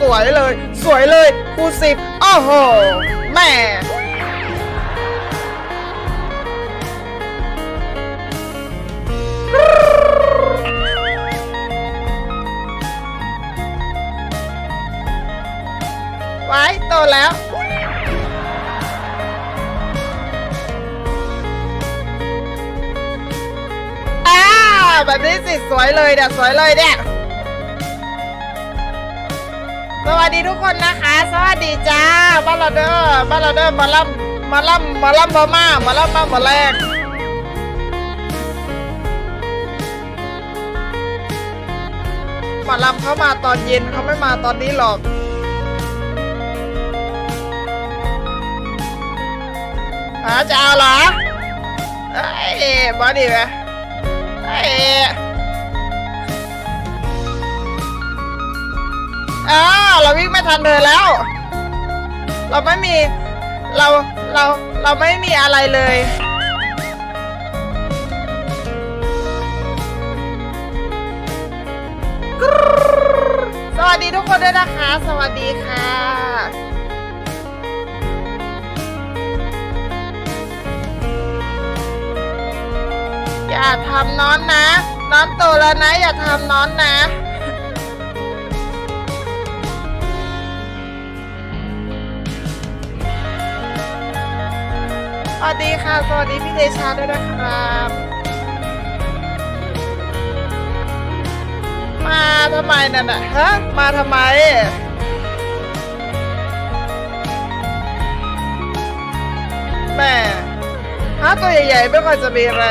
สวยเลย สวยเลยคูสิบโอ้โหแม่ไว้โตแล้วอ่าแบบนี้สิสวยเลยเนี่ยสวยเลยเนี่ย สวัสดีทุกคนนะคะ สวัสดีจ้าบ้านเราเด้อบ้านเราเด้อมาล่ำมาล่ำมาล่ำมาม่ามาล่ำมามาแรกมาล่ำเขามาตอนเย็นเขาไม่มาตอนนี้หรอกหาจะเอาเหรอเอ้ยบอดีไหมเอ้ย วิ่งไม่ทันเธอแล้ว เราไม่มี เราเราเราไม่มีอะไรเลย สวัสดีทุกคนด้วยนะคะ สวัสดีค่ะอย่าทำน้อนนะ น้อนโตแล้วนะ อย่าทำน้อนนะ วัสดีค่ะ สวัสดีพี่เดชาด้วยนะครับ มาทำไมนั่นน่ะฮะ มาทำไมแม่ฮะตัวใหญ่ๆไม่ค่อยจะมีอะไร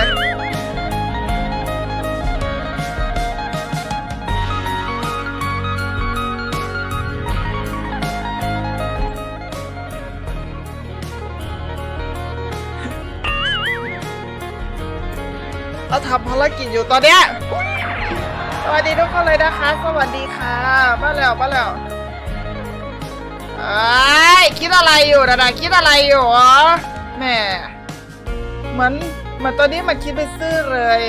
เราทำภารกิจอยู่ตอนเนี้ยสวัสดีทุกคนเลยนะคะ สวัสดีค่ะมาแล้วมาแล้วไอ้คิดอะไรอยู่นะนะคิดอะไรอยู่อ๋อแหม่เหมือนเหมือนตอนนี้มันคิดไปซื่อเลย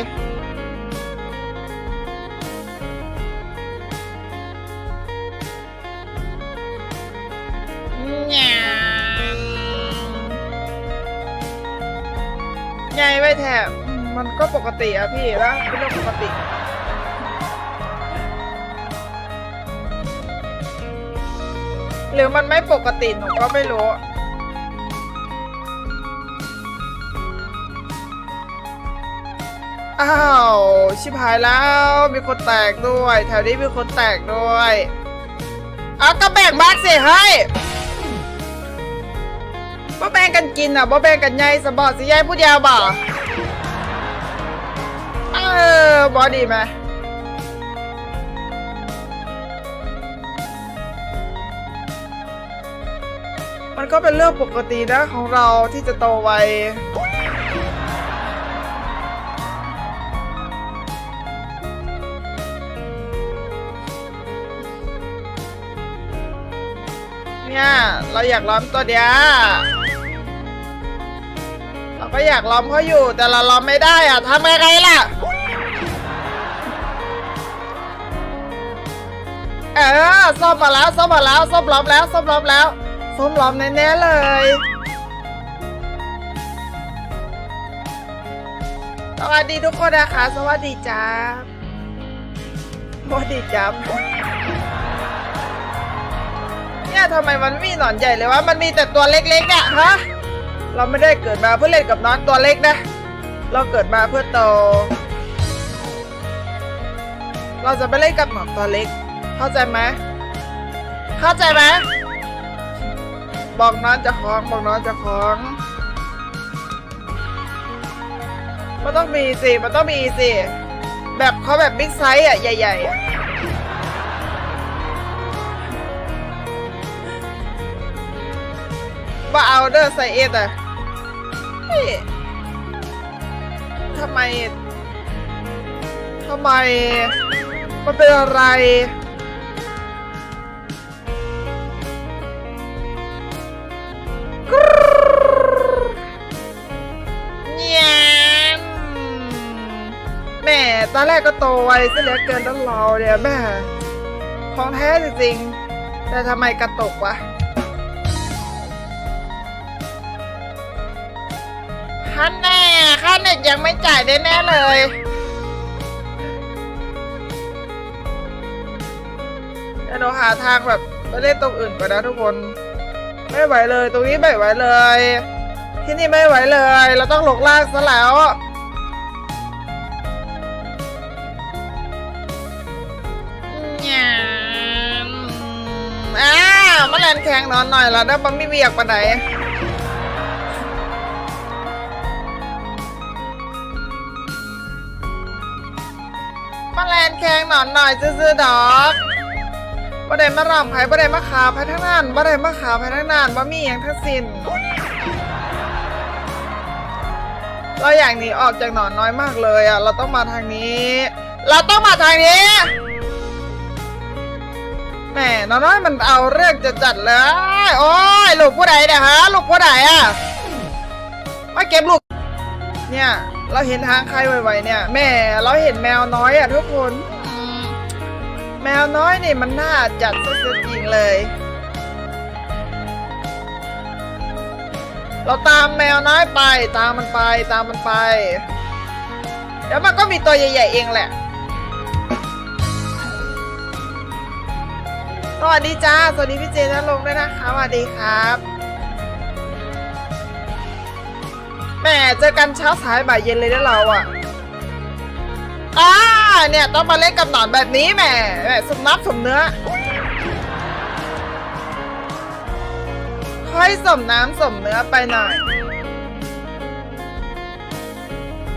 หยางใหญ่ไปแถบ มันก็ปกติอะพี่แล้วเป็นเรื่องปกติหรือมันไม่ปกติหนูก็ไม่รู้ อ้าว ชิบหายแล้วมีคนแตกด้วย แถวนี้มีคนแตกด้วยเอาก็แบ่งบ้างสิเฮ้บ่แบ่งกันกินอะบ่แบ่งกันใหญ่สบอสิยายผู้เดียวบ่ อบอดีไหมมันก็เป็นเรื่องปกตินะของเราที่จะโตไวเนี่ยเราอยากล้อมตัวเดียเราก็อยากล้อมเขาอยู่แต่เราล้อมไม่ได้อะทำยังไงล่ะ เออส้มมาแล้วส้มมาแล้วส้มล้อมแล้วส้มล้อมแล้วส้มล้อมแน่ๆเลยสวัสดีทุกคนนะคะ สวัสดีจ้าสวัสดีจ้าเนี่ยทำไมมันไม่มีหนอนใหญ่เลยวะมันมีแต่ตัวเล็กๆเนี่ยฮะเราไม่ได้เกิดมาเพื่อเล่นกับน้องตัวเล็กนะ เราเกิดมาเพื่อโต เราจะไปเล่นกับหนอนตัวเล็ก เข้าใจไหมเข้าใจไหมบอกน้องจะคล้องบอกน้องจะคล้องมันต้องมีสิมันต้องมีสิแบบเขาแบบบิ๊กไซส์อะ ใหญ่ๆอะว่าเอาเดอร์ไซเอสอะทำไมทำไม มันเป็นอะไร แมแม่ตอนแรกก็โตไวซะเหลือเกินแล้วเราเนี่ยแม่ของแท้จริงๆ แต่ทำไมกระตุกวะคันแน่ค่าเน็ตยังไม่จ่ายได้แน่เลย เดี๋ยวเราหาทางแบบไปเล่นตรงอื่นก่อนนะทุกคน ไม่ไหวเลยตรงนี้ไม่ไหวเลย ที่นี่ไม่ไหวเลย เราต้องหลกล่างซะแล้วเนี่ยอ้าวมาแลนแข่งนอนหน่อยละเด้อบัมไม่เวียกปานไหนมาแลนแข่งนอนหน่อยซื้อๆดอก บ่ได้มารำไผ่บ่ได้มาขาไผ่ทั้งนั้นบ่ได้มาขาไผ่ทั้งนั้นบ่มีอย่างทั้งสิ้นเราอยากหนีออกจากหนอนน้อยมากเลยอะ เราต้องมาทางนี้ เราต้องมาทางนี้แหมหนอนน้อยมันเอาเรื่องจะจัดเลยโอ้ยลูกผู้ใดเนี่ยฮะลูกผู้ใดอะมาเก็บลูก เนี่ย เราเห็นทางใครไวๆเนี่ยแม่เราเห็นแมวน้อยอะทุกคน แมวน้อยนี่มันน่าจัดสุดๆจริงเลย เราตามแมวน้อยไป ตามมันไป ตามมันไป เดี๋ยวมันก็มีตัวใหญ่ ๆ เองแหละ สวัสดีจ้า สวัสดีพี่เจนลงด้วยนะคะสวัสดีครับแหม่เจอกันเช้าสายบ่ายเย็นเลยนะเราอะ อ่าเนี่ยต้องมาเล่นกับหนอนแบบนี้แหม่แหม่สมนับสมเนื้อ ค่อยสมน้ำสมเนื้อไปหน่อย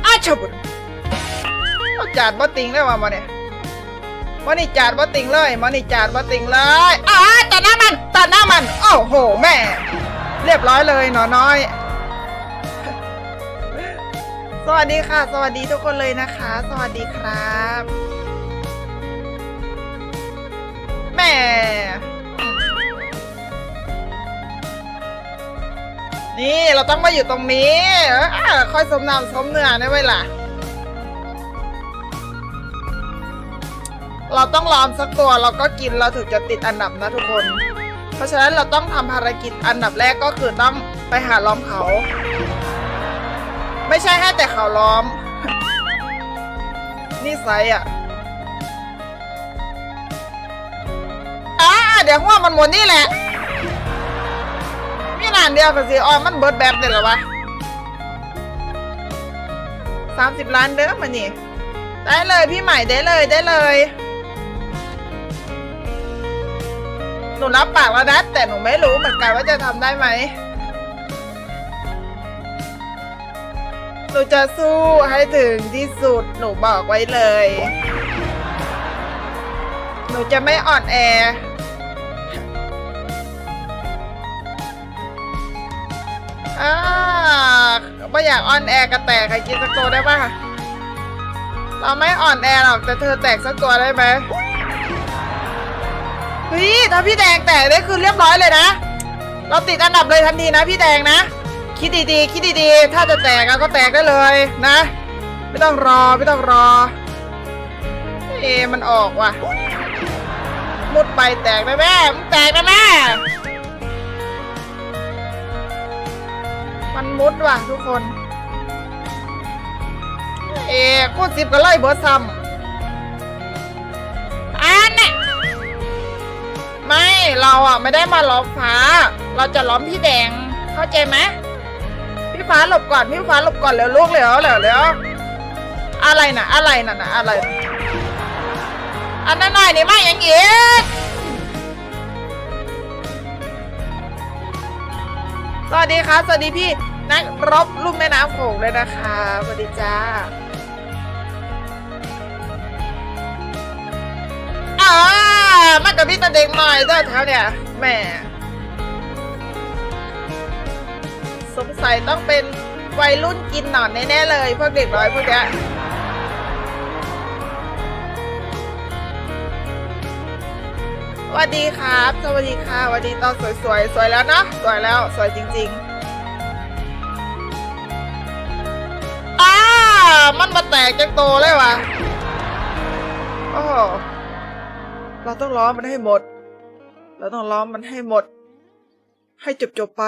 อาชบุญเอาจาดบ่ติงได้ว่ามาเนี่ยมานี่จาดบ่ติงเลยมานี่จาดบ่ติงเลยอ้าตัดหน้ามันตัดหน้ามัน โอ้โห แม่ เรียบร้อยเลยหนอน้อย สวัสดีค่ะ สวัสดีทุกคนเลยนะคะ สวัสดีครับแม่นี่เราต้องมาอยู่ตรงนี้อค่อยสมน้ำสมเนื้อนะเว้ยล่ะ เราต้องล้อมสักตัวเราก็กินเราถึงจะติดอันดับนะทุกคน เพราะฉะนั้นเราต้องทำภารกิจอันดับแรกก็คือต้องไปหาล้อมเขา ไม่ใช่แค่แต่เขาล้อม นี่ไซอะอ่าเดี๋ยวหัวมันหมดนี่แหละ มีนานเดียวกับสิออมมันเบิดแบบเดียวหรอวะสามสิบล้านเด้อมันนี่ ได้เลยพี่ใหม่ได้เลยได้เลย หนูรับปากแล้วนะแต่หนูไม่รู้เหมือนกันว่าจะทำได้ไหม นูจะสู้ให้ถึงที่สุดหนูบอกไว้เลย หนูจะไม่อ่อนแออ่าไม่อยากอ่อนแอกระแตกใครกินสักตัวได้ป่ะ เราไม่อ่อนแอหรอกแต่เธอแตกสักตัวได้ไหมเฮ้ยถ้าพี่แดงแตกได้คือเรียบร้อยเลยนะ เราติดอันดับเลยทันทีนะพี่แดงนะ คิดดีๆ คิดดีๆ ถ้าจะแตกอะก็แตกได้เลยนะ ไม่ต้องรอไม่ต้องรอ เอะมันออกว่ะ มุดไปแตกได้แม่มึงแตกได้แม่ มันมุดว่ะทุกคน เอะคูณสิบก็ไล่เบิร์ดซ้ำอันน่ะไม่เราอะไม่ได้มาล้อมฟ้า เราจะล้อมพี่แดง เข้าใจไหม พี่ฟ้าหลบก่อนพี่ฟ้าหลบก่อนเร็วลูกเร็วเร็วเร็วอะไรนะอะไรนะนะอะไรนะอันนั้นหน่อยนี่ไม่ยังอีกสวัสดีครับสวัสดีพี่นักรบลุ่มแม่น้ำโขงเลยนะคะสวัสดีจ้าอ่ามันกับพี่ตาเด็กหน่อยเจ้าแถวเนี่ยแหม่ สงสัยต้องเป็นวัยรุ่นกินหนอนแน่ๆเลย พวกเด็กน้อยพวกเนี้ยสวัสดีครับ สวัสดีค่ะสวัสดีตอนสวยๆ สวยแล้วเนะ สวยแล้ว สวยจริงๆ อ้า มันมาแตกจังโตเลยวะโอ้เราต้องล้อมันให้หมด เราต้องล้อมมันให้หมด ให้จบจบๆไป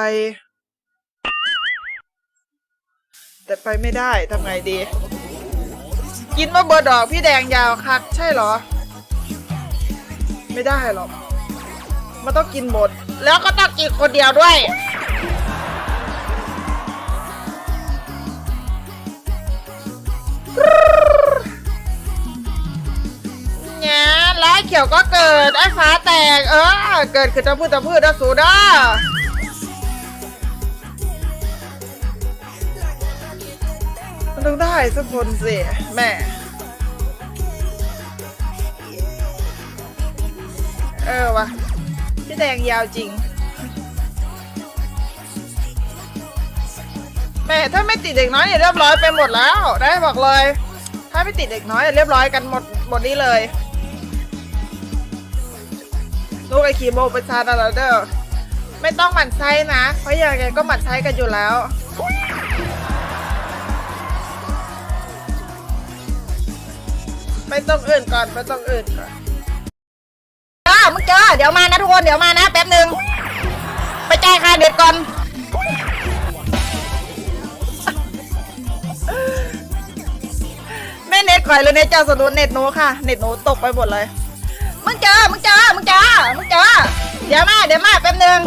แต่ไปไม่ได้ทำไงดี กินมะเบอร์ดอกพี่แดงยาวคัก ใช่เหรอ ไม่ได้หรอกมันต้องกินหมด แล้วก็ต้องกินคนเดียวด้วยเนี่ยแล้วไอ้เขียวก็เกิดไอ้ฟ้าแตก เออ เกิดคือตะพืชตะพืชนะสูด้า มันต้องได้สักคนสิแม่ เออวะพี่แดงยาวจริง แม่ถ้าไม่ติดเด็กน้อยเนี่ยเรียบร้อยไปหมดแล้ว ได้บอกเลย ถ้าไม่ติดเด็กน้อยเนี่ยเรียบร้อยกันหมดหมดนี้เลยลูกไอคีโมประชาดาราเดอร์ไม่ต้องหมั่นไส้นะ เพราะยังไงก็หมั่นไส้กันอยู่แล้ว ไม่ต้องอื่นก่อนไม่ต้องอื่นก่อนเจอมึงเจอเดี๋ยวมานะทุกคนเดี๋ยวมานะแป๊บหนึ่งไปจ่ายค่าเด็ดก่อนแม่เน็ตข่อยเลยเน็ตเจ้าสนุนเน็ตหนูค่ะ เน็ตหนูตกไปหมดเลย มึงเจอมึงเจอมึงเจอมึงเจอเดี๋ยวมาเดี๋ยวมาแป๊บหนึ่ง